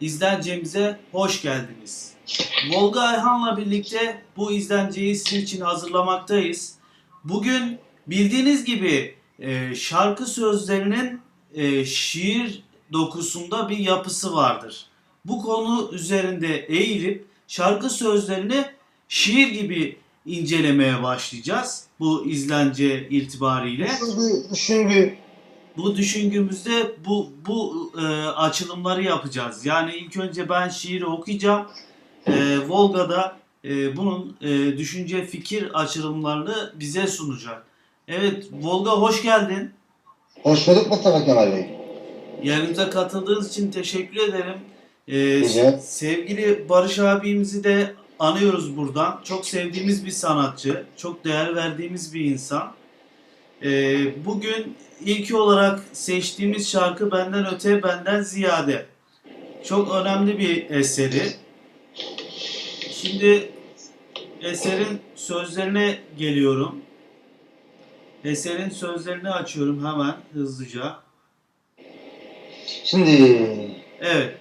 izlencemize hoş geldiniz. Volga Ayhan'la birlikte bu izlenceyi sizin için hazırlamaktayız. Bugün bildiğiniz gibi e, şarkı sözlerinin e, şiir dokusunda bir yapısı vardır. Bu konu üzerinde eğilip şarkı sözlerini şiir gibi incelemeye başlayacağız bu izlence itibariyle. Bir düşündü? Bu düşüngümüzde bu bu e, açılımları yapacağız. Yani ilk önce ben şiiri okuyacağım. E, Volga'da e, bunun e, düşünce fikir açılımlarını bize sunacak. Evet Volga hoş geldin. Hoş bulduk Mustafa Kemal Bey. Yerimize katıldığınız için teşekkür ederim. E, Rica. sevgili Barış abimizi de anıyoruz buradan. Çok sevdiğimiz bir sanatçı. Çok değer verdiğimiz bir insan. E, bugün ilk olarak seçtiğimiz şarkı Benden Öte Benden Ziyade. Çok önemli bir eseri. Şimdi eserin sözlerine geliyorum. Eserin sözlerini açıyorum hemen hızlıca. Şimdi Evet.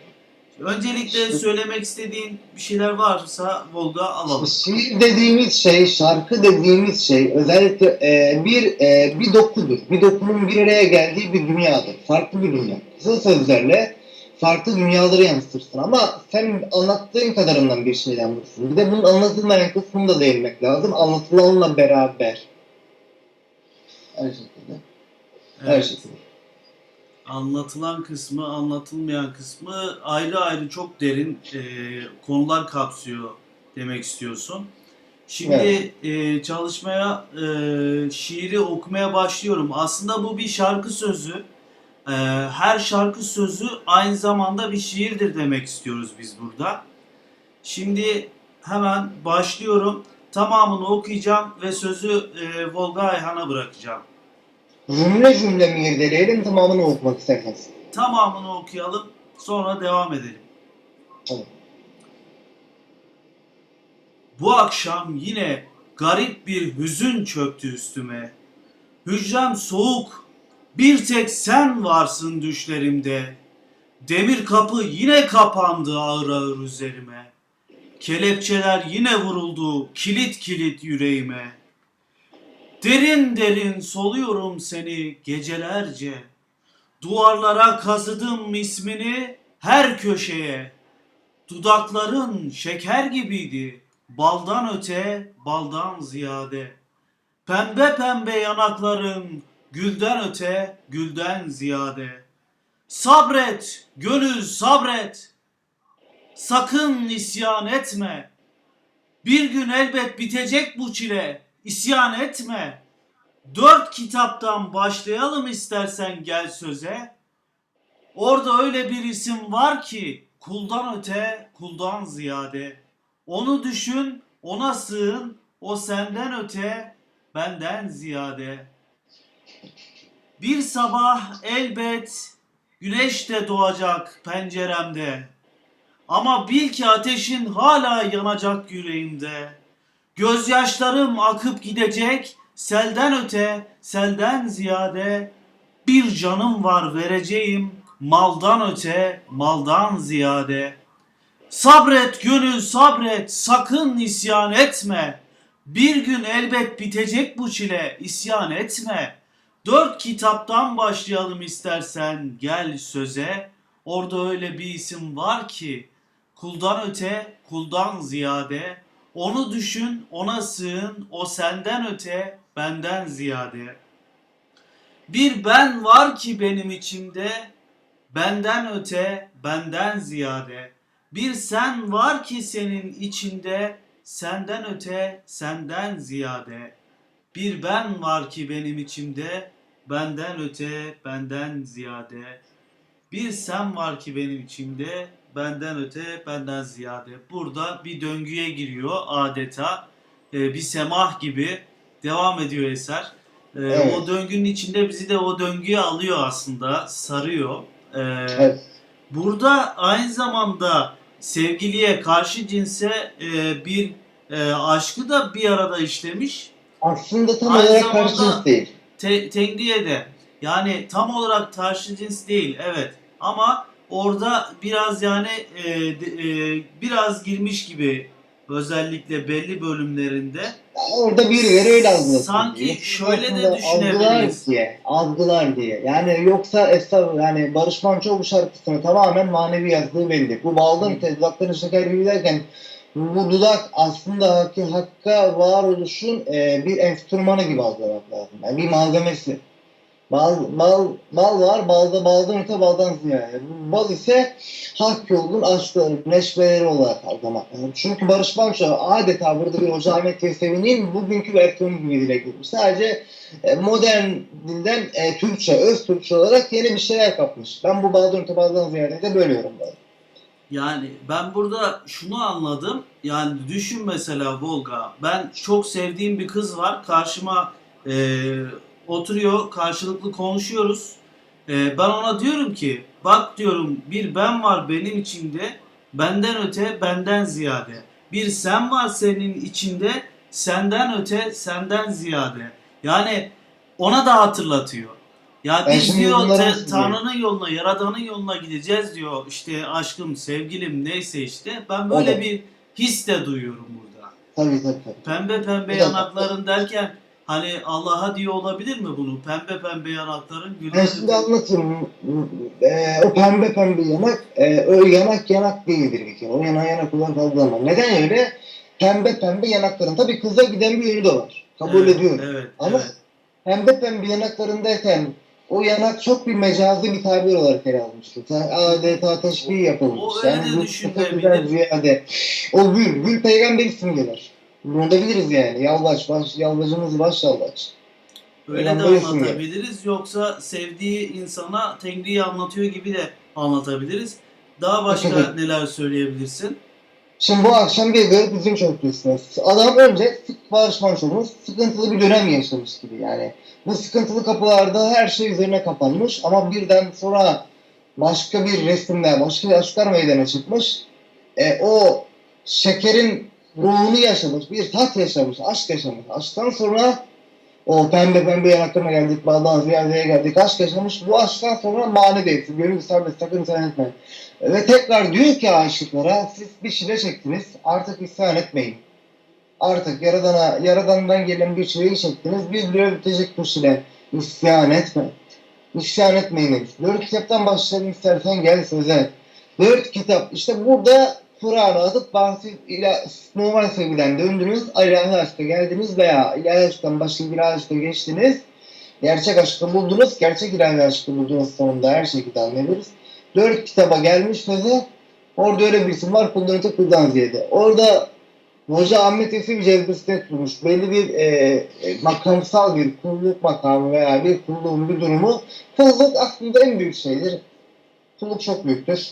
Öncelikle söylemek istediğin bir şeyler varsa Volga alalım. şiir dediğimiz şey, şarkı dediğimiz şey özellikle e, bir e, bir dokudur. Bir dokunun bir araya geldiği bir dünyadır. Farklı bir dünya. Kısa sözlerle farklı dünyaları yansıtırsın ama sen anlattığın kadarından bir şey yansıtırsın. Bir de bunun anlatılmayan kısmını da değinmek lazım. Anlatılanla beraber. Her şekilde. Her Evet. şekilde. Anlatılan kısmı, anlatılmayan kısmı ayrı ayrı çok derin e, konular kapsıyor demek istiyorsun. Şimdi e, çalışmaya, e, şiiri okumaya başlıyorum. Aslında bu bir şarkı sözü. E, her şarkı sözü aynı zamanda bir şiirdir demek istiyoruz biz burada. Şimdi hemen başlıyorum. Tamamını okuyacağım ve sözü e, Volga Ayhan'a bırakacağım. Cümle cümle mi irdeleyelim tamamını okumak isterseniz. Tamamını okuyalım, sonra devam edelim. Tamam. Bu akşam yine garip bir hüzün çöktü üstüme. Hücrem soğuk, bir tek sen varsın düşlerimde. Demir kapı yine kapandı ağır ağır üzerime. Kelepçeler yine vuruldu kilit kilit yüreğime. Derin derin soluyorum seni gecelerce. Duvarlara kazıdım ismini her köşeye. Dudakların şeker gibiydi. Baldan öte, baldan ziyade. Pembe pembe yanakların gülden öte, gülden ziyade. Sabret, gönül sabret. Sakın isyan etme. Bir gün elbet bitecek bu çile. İsyan etme. Dört kitaptan başlayalım istersen gel söze. Orada öyle bir isim var ki kuldan öte, kuldan ziyade. Onu düşün, ona sığın, o senden öte, benden ziyade. Bir sabah elbet güneş de doğacak penceremde. Ama bil ki ateşin hala yanacak yüreğimde. Gözyaşlarım akıp gidecek, selden öte, selden ziyade. Bir canım var vereceğim, maldan öte, maldan ziyade. Sabret gönül sabret, sakın isyan etme. Bir gün elbet bitecek bu çile, isyan etme. Dört kitaptan başlayalım istersen gel söze. Orada öyle bir isim var ki, kuldan öte, kuldan ziyade. Onu düşün, ona sığın, o senden öte, benden ziyade. Bir ben var ki benim içimde, benden öte, benden ziyade. Bir sen var ki senin içinde, senden öte, senden ziyade. Bir ben var ki benim içimde, benden öte, benden ziyade. Bir sen var ki benim içimde, benden öte, benden ziyade. Burada bir döngüye giriyor adeta. Ee, bir semah gibi devam ediyor eser. Ee, Evet. O döngünün içinde bizi de o döngüye alıyor aslında, sarıyor. Ee, Evet. Burada aynı zamanda sevgiliye karşı cinse e, bir e, aşkı da bir arada işlemiş. Aslında tam Aynı olarak zamanda- karşınız değil. Te- Tengriye de yani tam olarak karşı cins değil evet ama orada biraz yani e, e, biraz girmiş gibi özellikle belli bölümlerinde. Orada birileri öyle algılasın. Sanki diye. şöyle de düşünebiliriz. Diye, algılar diye. Yani yoksa estağfurullah yani Barış Manço bu şarkısını tamamen manevi yazdığı belli. Bu baldan tezgahların şeker gibi derken bu dudak aslında haki, hakka varoluşun e, bir enstrümanı gibi algılamak lazım. Yani bir malzemesi. Bal, bal, bal var, balda baldan öte baldan ziyade. Bal ise hak yolun aşkları, neşveleri olarak algılamak lazım. Çünkü Barış Manço adeta burada bir Hoca Ahmet Yesevi'nin bugünkü versiyonu gibi dile getirmiş. Sadece e, modern dilden e, Türkçe, öz Türkçe olarak yeni bir şeyler kapmış. Ben bu baldan öte baldan ziyade de böyle yorumladım. Yani ben burada şunu anladım. Yani düşün mesela Volga. Ben çok sevdiğim bir kız var. Karşıma e, oturuyor. Karşılıklı konuşuyoruz. E, ben ona diyorum ki bak diyorum bir ben var benim içimde. Benden öte benden ziyade. Bir sen var senin içinde. Senden öte senden ziyade. Yani ona da hatırlatıyor. Ya Ben biz diyor te- Tanrı'nın yoluna, Yaradan'ın yoluna gideceğiz diyor. İşte aşkım, sevgilim neyse işte. Ben böyle Evet. bir his de duyuyorum burada. Tabii tabii. tabii. Pembe pembe dakika. yanakların derken hani Allah'a diyor olabilir mi bunu? Pembe pembe yanakların Ben gülüyor. şimdi anlatayım. Ee, o pembe pembe yanak, e, o yanak yanak değildir bir kere. O yana yanak olarak algılama. Neden öyle? Pembe pembe yanakların. Tabii kıza giden bir yönü de var. Kabul evet, ediyorum. Evet, Ama evet. pembe pembe yanaklarındayken o yanak çok bir mecazi bir tabir olarak ele almıştır. Ta- Adeta teşbih yapılmış. O öyle de bu düşünülebilir. güzel ziyade. O gül, gül peygamber simgeler. Bunu da biliriz yani. Yalvaç, baş, yalvacımız baş yalvaç. Öyle de anlatabiliriz. Yoksa sevdiği insana Tengri'yi anlatıyor gibi de anlatabiliriz. Daha başka neler söyleyebilirsin? Şimdi bu akşam bir garip üzüm çöktüğüsünüz. Adam önce sık Barış Manço'nun sıkıntılı bir dönem yaşamış gibi yani. Bu sıkıntılı kapılarda her şey üzerine kapanmış ama birden sonra başka bir resimde, başka bir aşklar meydana çıkmış. E, o şekerin ruhunu yaşamış, bir tat yaşamış, aşk yaşamış. Aşktan sonra o pembe pembe yanaklarına geldik, bağdan ziyadeye geldik, aşk yaşamış. Bu aşktan sonra mani değil, gönül serbest, sakın isyan etme. Ve tekrar diyor ki aşıklara siz bir şile çektiniz artık isyan etmeyin. Artık yaradana, yaradandan gelen bir şeyi çektiniz. Bir diyor bitecek bu şile. İsyan etme. İsyan etmeyiniz. Dört kitaptan başlayalım istersen gel söze. Dört kitap. İşte burada Kur'an'ı atıp bahsi ila, normal sevgiden döndünüz. ilahi aşka geldiniz veya ilahi aşktan başka bir aşka geçtiniz. Gerçek aşkı buldunuz. Gerçek ilahi aşkı buldunuz sonunda her şekilde anlayabiliriz dört kitaba gelmiş sözü. Orada öyle bir isim var. Kuldan ziyade. Orada Hoca Ahmet bir cezbesine tutmuş. Belli bir e, e, makamsal bir kulluk makamı veya bir kulluğun bir durumu. Kulluk aslında en büyük şeydir. Kulluk çok büyüktür.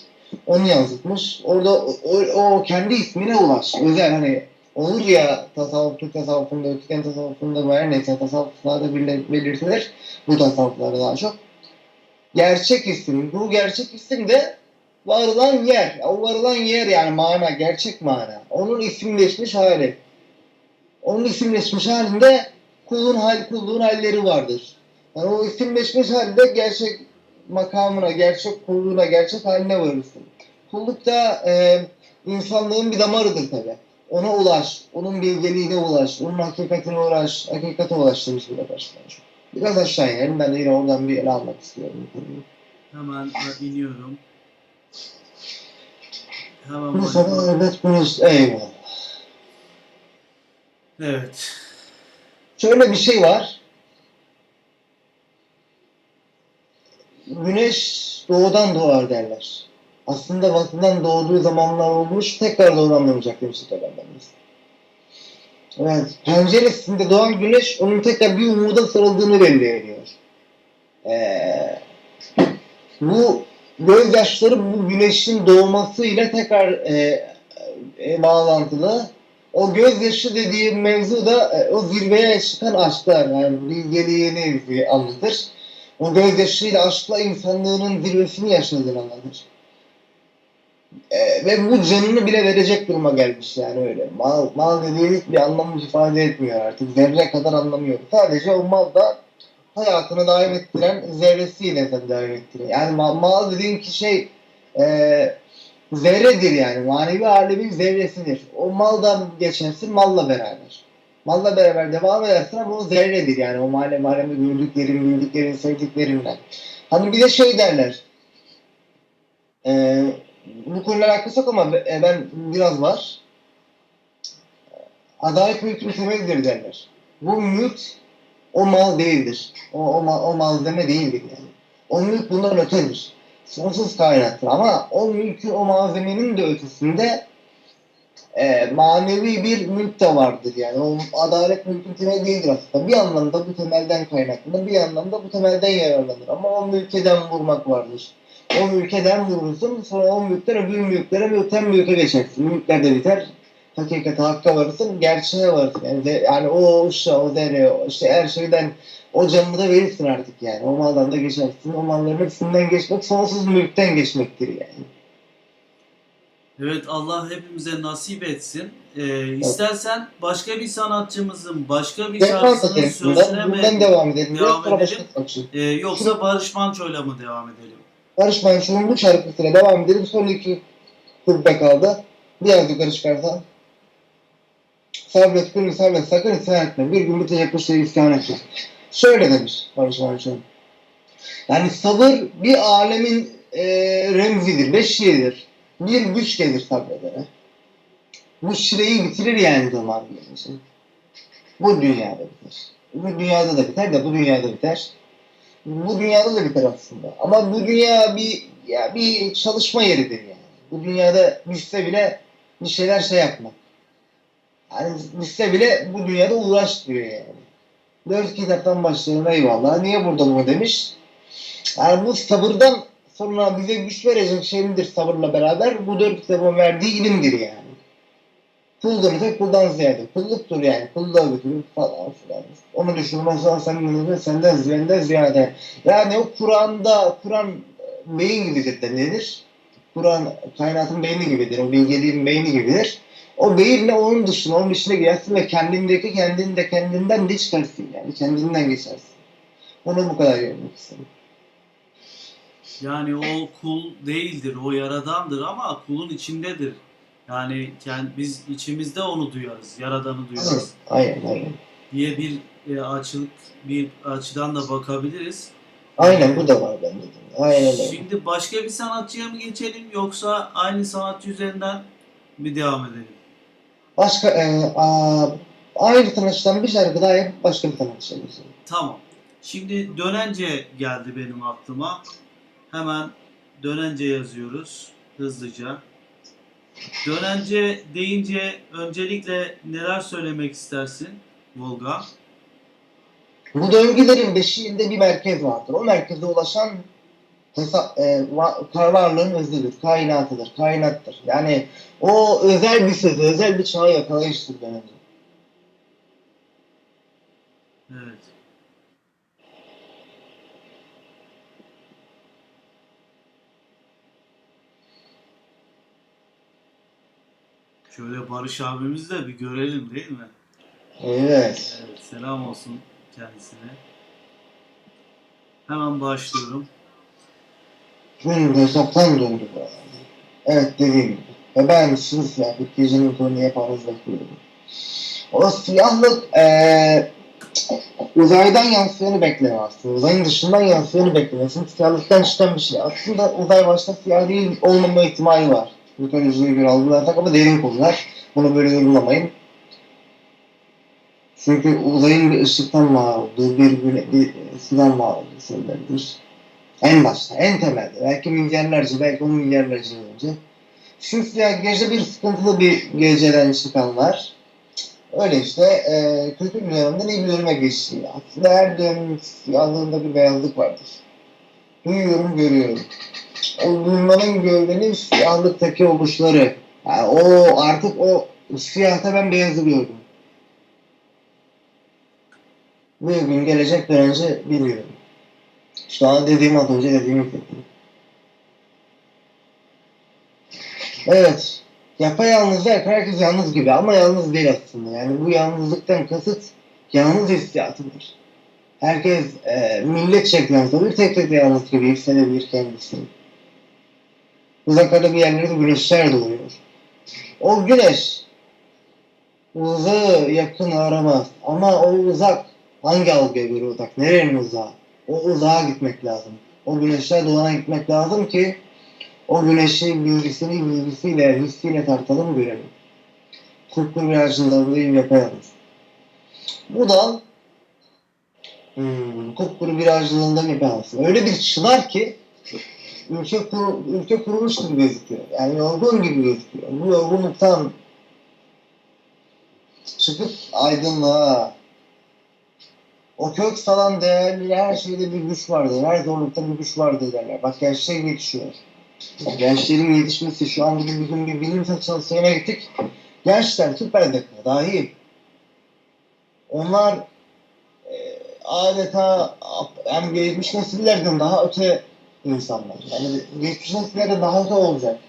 Onu yansıtmış. Orada o, o- kendi ismine ulaş. Özel hani olur ya tasavvuf, Türk tasavvufunda, Ötüken tasavvufunda her neyse tasavvuflarda belirtilir. Bu tasavvuflarda daha çok gerçek isim. Bu gerçek isim de varılan yer. O varılan yer yani mana, gerçek mana. Onun isimleşmiş hali. Onun isimleşmiş halinde kulun hal, kulluğun halleri vardır. Yani o isimleşmiş halde gerçek makamına, gerçek kulluğuna, gerçek haline varırsın. Kulluk da e, insanlığın bir damarıdır tabi. Ona ulaş, onun bilgeliğine ulaş, onun hakikatine ulaş, hakikate ulaş demiş bir başlar. Biraz aşağı inelim. Ben de yine oradan bir ele almak istiyorum. Hemen iniyorum. Hemen başlıyorum. evet güneş. Eyvallah. Evet. Şöyle bir şey var. Güneş doğudan doğar derler. Aslında batıdan doğduğu zamanlar olmuş, tekrar doğudan doğacak demiştik Efendimiz. Evet, penceresinde doğan güneş onun tekrar bir umuda sarıldığını belli ediyor. Ee, bu gözyaşları bu güneşin doğmasıyla tekrar e, e, bağlantılı. O gözyaşı dediğim mevzu da e, o zirveye çıkan aşklar yani bilgeliğini anlatır. O gözyaşıyla aşkla insanlığının zirvesini yaşadığını anlatır. E, ve bu canını bile verecek duruma gelmiş yani öyle. Mal, mal dediği hiçbir anlam ifade etmiyor artık. Zerre kadar anlamıyor. Sadece o mal da hayatını daim ettiren zerresiyle tabii daim ettiriyor. Yani mal, mal dediğin ki şey e, zerredir yani. Manevi alemin zerresidir. O maldan geçersin malla beraber. Malla beraber devam edersin ama o zerredir yani. O manevi alemi gördüklerin, bildiklerin, sevdiklerinden. Hani bir de şey derler. E, bu konuyla alakası yok ama e, ben biraz var. Adalet mülkün temelidir derler. Bu mülk o mal değildir. O, o, ma- o malzeme değildir yani. O mülk bundan ötedir. Sonsuz kainattır. Ama o mülkü, o malzemenin de ötesinde e, manevi bir mülk de vardır yani. O adalet mülkün temeli değildir aslında. Bir anlamda bu temelden kaynaklanır, bir anlamda bu temelden yararlanır. Ama o mülkeden vurmak vardır. O mülkeden vurursun, sonra o mülkten öbür mülklere, mülkten mülke geçersin. Mülkler de biter, hakikate hakka varırsın, gerçeğe varırsın. Yani, de, yani o uşa, o dere, o işte her şeyden o canını da verirsin artık yani. O maldan da geçersin. O malların hepsinden geçmek sonsuz mülkten geçmektir yani. Evet Allah hepimize nasip etsin. Ee, istersen başka bir sanatçımızın başka bir Devam şarkısının sözüne mi devam edelim. devam edelim. Ee, yoksa Barış Manço'yla mı devam edelim? Manço'nun bu şarkısıyla devam edelim. Son iki kulüpte kaldı. Biraz yukarı çıkarsan. Sabret gülü sabret sakın isyan etme. Bir gün bitecek bu şeyi isyan etme. Şöyle demiş Barış Manço. Yani sabır bir alemin e, remzidir, beşiğidir. Bir güç gelir sabredene. Bu şireyi bitirir yani zaman için. Bu dünyada biter. Bu dünyada da biter de bu dünyada biter. Bu dünyada da biter aslında. Ama bu dünya bir ya bir çalışma yeridir yani. Bu dünyada düşse bile bir şeyler şey yapmak. Yani düşse bile bu dünyada uğraş diyor yani. Dört kitaptan başlayalım eyvallah. Niye burada bunu demiş? Yani bu sabırdan sonra bize güç verecek şey midir sabırla beraber? Bu dört kitabın verdiği ilimdir yani. Kuldur tek kuldan ziyade. Kulluktur yani. Kulluğa götürür falan filan. Onu düşünmez sonra sen senden ziyade ziyade. Yani o Kur'an'da Kur'an beyin gibidir denilir. Kur'an kainatın beyni gibidir. O bilgeliğin beyni gibidir. O beyinle onun dışına, onun dışına girersin ve kendindeki kendini de kendinden de çıkarsın yani. Kendinden geçersin. Onu bu kadar görmek istedim. Yani o kul değildir, o yaradandır ama kulun içindedir. Yani kend- biz içimizde onu duyarız, yaradanı duyarız Aynen, aynen. diye bir e, açılık, bir açıdan da bakabiliriz. Aynen bu da var bende. de. Aynen öyle. Şimdi başka bir sanatçıya mı geçelim yoksa aynı sanatçı üzerinden mi devam edelim? Başka, e, a, aynı sanatçıdan bir şarkı daha yapıp başka bir sanatçıya geçelim. Tamam. Şimdi dönence geldi benim aklıma. Hemen dönence yazıyoruz hızlıca. Dönence deyince öncelikle neler söylemek istersin Volga? Bu döngülerin beşiğinde bir merkez vardır. O merkeze ulaşan hesap, e, va- varlığın özüdür, kainatıdır, kainattır. Yani o özel bir sözü, özel bir çağı yakalayıştır dönünce. Evet. Şöyle Barış abimizi de bir görelim değil mi? Evet. Evet, selam olsun kendisine. Hemen başlıyorum. Döndü, hesaptan döndü bu arada. Evet dediğim gibi. Ve ben siyah bir gecenin konuyu yapmamız bekliyordum. O siyahlık eee uzaydan yansıyanı bekleme aslında. Uzayın dışından yansıyanı beklemesin. Siyahlıktan çıkan bir şey. Aslında uzay başta siyah değil olmama ihtimali var. Mitolojiye göre algılarsak ama derin konular. Bunu böyle yorumlamayın. Çünkü uzayın bir ışıktan var olduğu, bir, güne, bir sudan var olduğu söylenir. En başta, en temelde. Belki milyarlarca, belki on milyarlarca önce. Simsiyah gece bir sıkıntılı bir geceden çıkanlar. Öyle işte e, kötü bir dönemden iyi bir döneme geçti. Aslında her dönemin siyahlığında bir beyazlık vardır. Duyuyorum, görüyorum. O duymanın gövdenin siyahlıktaki oluşları. Yani o artık o siyahta ben beyazı gördüm. Bir gün gelecek ben önce bilmiyorum. Şu an dediğim az önce dediğimi dedim. Evet. Yapayalnız derken herkes yalnız gibi ama yalnız değil aslında. Yani bu yalnızlıktan kasıt yalnız hissiyatıdır. Herkes e, millet şeklinde bir tek tek yalnız gibi hissedebilir kendisini. Uzaklarda bir yerlerde güneşler doğuyor. O güneş uzağı yakın aramaz. Ama o uzak hangi algıya göre uzak? Nerenin uzağı? O uzağa gitmek lazım. O güneşler doğana gitmek lazım ki o güneşin bilgisini bilgisiyle, hissiyle tartalım görelim. Kupkuru bir ağacındayım yapayalnız. Bu dal hmm, kupkuru bir ağacından yapayalnız. Öyle bir çınar ki ülke, kuru, ülke kurumuş gibi gözüküyor. Yani yorgun gibi gözüküyor. Bu yorgunluktan çıkıp aydınlığa o kök salan değerli her şeyde bir güç vardır. Her zorlukta bir güç vardır derler. Bak gençler yetişiyor. Gençlerin yetişmesi şu an bugün bizim bir bilim çalışmaya gittik. Gençler süper zeka dahi. Onlar e, adeta hem geçmiş nesillerden daha öte insanlar. Yani geçmiş nesillerden daha öte olacak.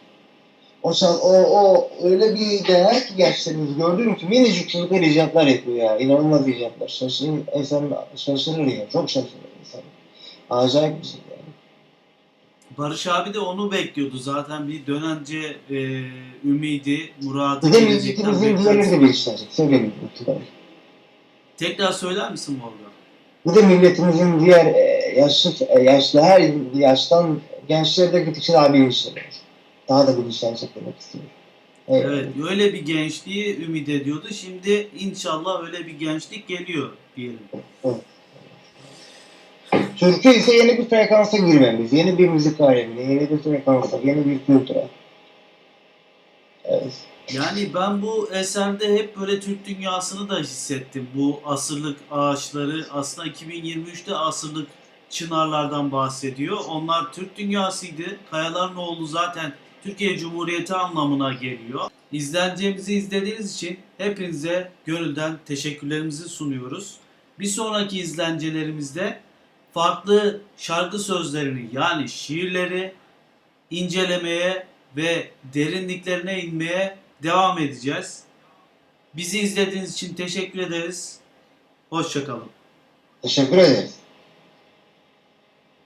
O, o, o öyle bir değer ki gençlerimiz gördüğüm ki minicik çocuklar icatlar yapıyor ya. İnanılmaz icatlar. Şaşırır, insan şaşırır ya. Çok şaşırır insan. Acayip bir şey yani. Barış abi de onu bekliyordu zaten bir dönence e, ümidi, muradı Bir de gelecekten de geliştirecek. Söyleyeyim lütfen. Tekrar söyler misin Morgan? Bir de milletimizin diğer e, yaşlı, e, yaşlı her yaştan gençleri de gittikçe daha bilinçleniyor. Daha da bilinçlenecek demek istiyorum. Evet. Evet, öyle bir gençliği ümit ediyordu. Şimdi inşallah öyle bir gençlik geliyor diyelim. Türkiye ise yeni bir frekansa girmemiz, yeni bir müzik alemine, yeni bir frekansa, yeni bir kültüre. Evet. Yani ben bu eserde hep böyle Türk dünyasını da hissettim. Bu asırlık ağaçları aslında 2023'te asırlık çınarlardan bahsediyor. Onlar Türk dünyasıydı. Kayaların oğlu zaten Türkiye Cumhuriyeti anlamına geliyor. İzleneceğimizi izlediğiniz için hepinize gönülden teşekkürlerimizi sunuyoruz. Bir sonraki izlencelerimizde farklı şarkı sözlerini yani şiirleri incelemeye ve derinliklerine inmeye devam edeceğiz. Bizi izlediğiniz için teşekkür ederiz. Hoşçakalın. Teşekkür ederiz.